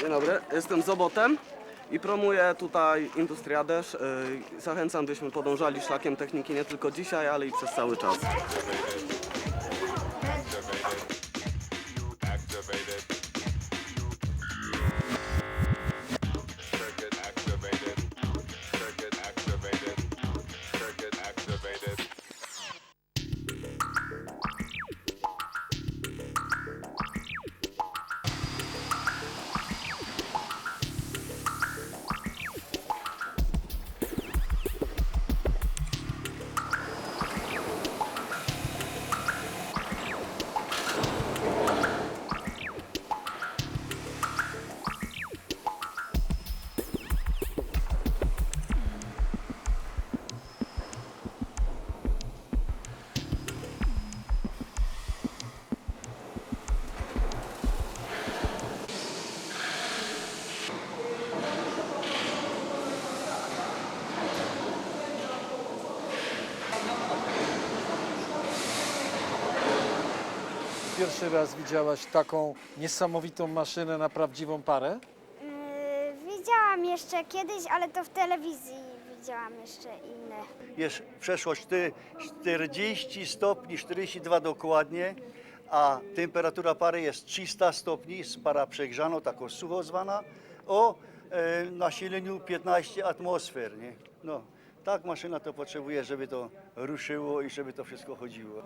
Dzień dobry, jestem Zobotem i promuję tutaj Industriadesz. Yy, Zachęcam, byśmy podążali szlakiem techniki nie tylko dzisiaj, ale i przez cały czas. Pierwszy raz widziałaś taką niesamowitą maszynę na prawdziwą parę? Yy, widziałam jeszcze kiedyś, ale to w telewizji widziałam jeszcze inne. jest przeszłość ty 40 stopni, 42 dokładnie, a temperatura pary jest 300 stopni, para przegrzana, taką sucho zwana, o e, nasileniu 15 atmosfer. Nie? No, tak maszyna to potrzebuje, żeby to ruszyło i żeby to wszystko chodziło.